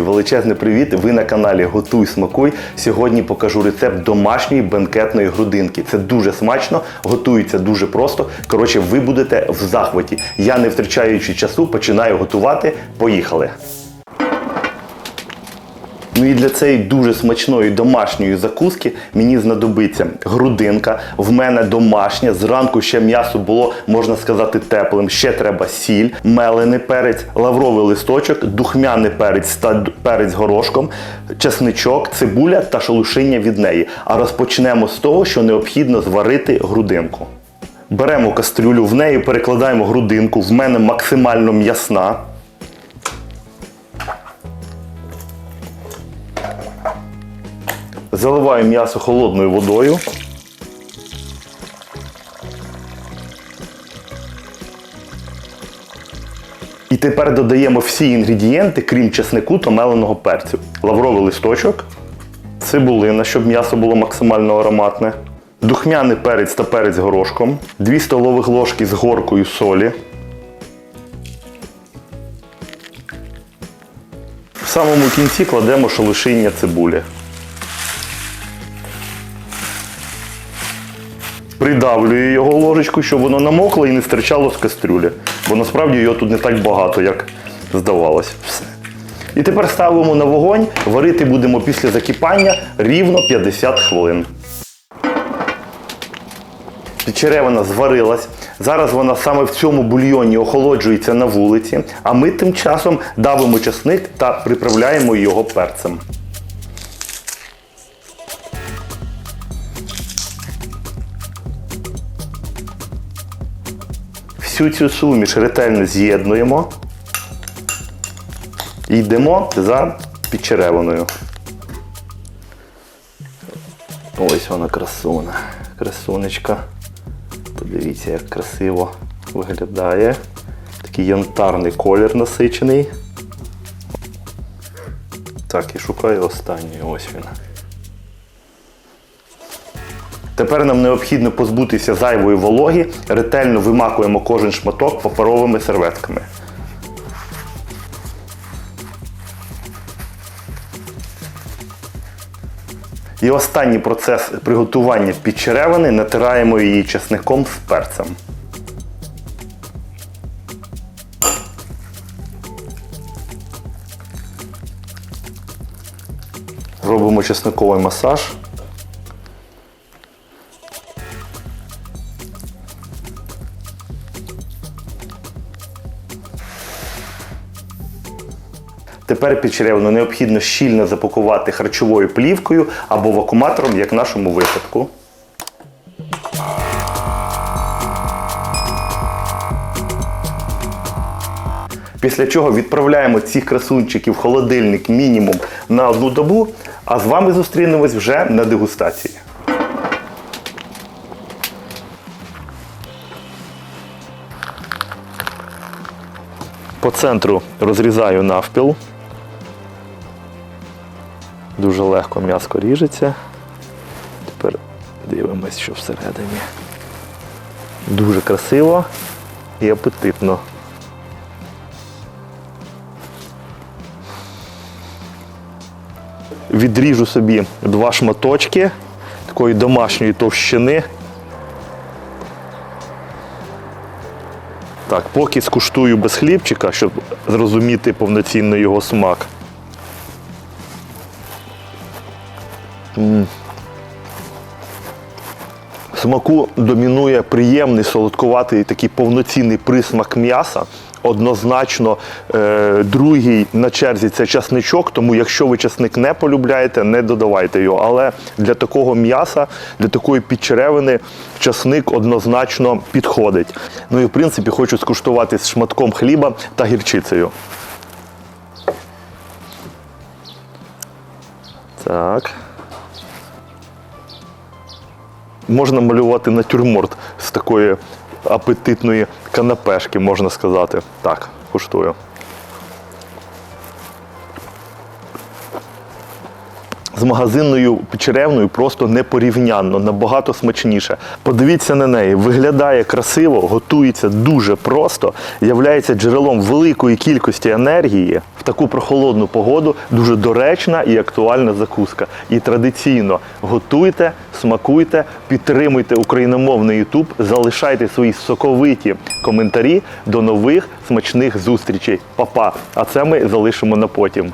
величезний привіт! Ви на каналі Готуй Смакуй. Сьогодні покажу рецепт домашньої бенкетної грудинки. Це дуже смачно, готується дуже просто. Коротше, ви будете в захваті. Я, не втрачаючи часу, починаю готувати. Поїхали! Ну і для цієї дуже смачної домашньої закуски мені знадобиться грудинка. В мене домашня. Зранку ще м'ясо було, можна сказати, теплим. Ще треба сіль, мелений перець, лавровий листочок, духмяний перець та перець горошком, чесничок, цибуля та шелушиння від неї. А розпочнемо з того, що необхідно зварити грудинку. Беремо кастрюлю, в неї перекладаємо грудинку. В мене максимально м'ясна. Заливаю м'ясо холодною водою. І тепер додаємо всі інгредієнти, крім чеснику та меленого перцю. Лавровий листочок, цибулина, щоб м'ясо було максимально ароматне, духмяний перець та перець горошком, 2 столових ложки з горкою солі. В самому кінці кладемо шелушиння цибулі. Придавлюю його ложечку, щоб воно намокло і не стирчало з кастрюлі. Бо насправді його тут не так багато, як здавалось. Все. І тепер ставимо на вогонь, варити будемо після закипання рівно 50 хвилин. Черевина зварилась. Зараз вона саме в цьому бульйоні охолоджується на вулиці, а ми тим часом давимо часник та приправляємо його перцем. Всю цю суміш ретельно з'єднуємо і йдемо за підчеревиною. Ось вона красуна. Красунечка. Подивіться, як красиво виглядає. Такий янтарний колір насичений. Так, і шукаю останній. Ось він. Тепер нам необхідно позбутися зайвої вологи, ретельно вимакуємо кожен шматок паперовими серветками. І останній процес приготування підчеревини натираємо її чесником з перцем. Робимо чесниковий масаж. Тепер підчеревину необхідно щільно запакувати харчовою плівкою або вакууматором, як в нашому випадку. Після чого відправляємо цих красунчиків в холодильник мінімум на одну добу, а з вами зустрінемось вже на дегустації. По центру розрізаю навпіл. Дуже легко м'яско ріжеться. Тепер дивимось, що всередині. Дуже красиво і апетитно. Відріжу собі два шматочки такої домашньої товщини. Так, поки скуштую без хлібчика, щоб зрозуміти повноцінно його смак. Смаку домінує приємний солодкуватий такий повноцінний присмак м'яса. Однозначно, е, другий на черзі це часничок, тому якщо ви часник не полюбляєте, не додавайте його. Але для такого м'яса, для такої підчеревини часник однозначно підходить. Ну і в принципі хочу скуштувати з шматком хліба та гірчицею. Так. Можна малювати натюрморт з такої апетитної канапешки, можна сказати. Так, куштую. З магазинною черевною просто непорівнянно, набагато смачніше. Подивіться на неї, виглядає красиво, готується дуже просто, являється джерелом великої кількості енергії в таку прохолодну погоду. Дуже доречна і актуальна закуска. І традиційно готуйте, смакуйте, підтримуйте україномовний YouTube, залишайте свої соковиті коментарі. До нових смачних зустрічей. Па-па! А це ми залишимо на потім.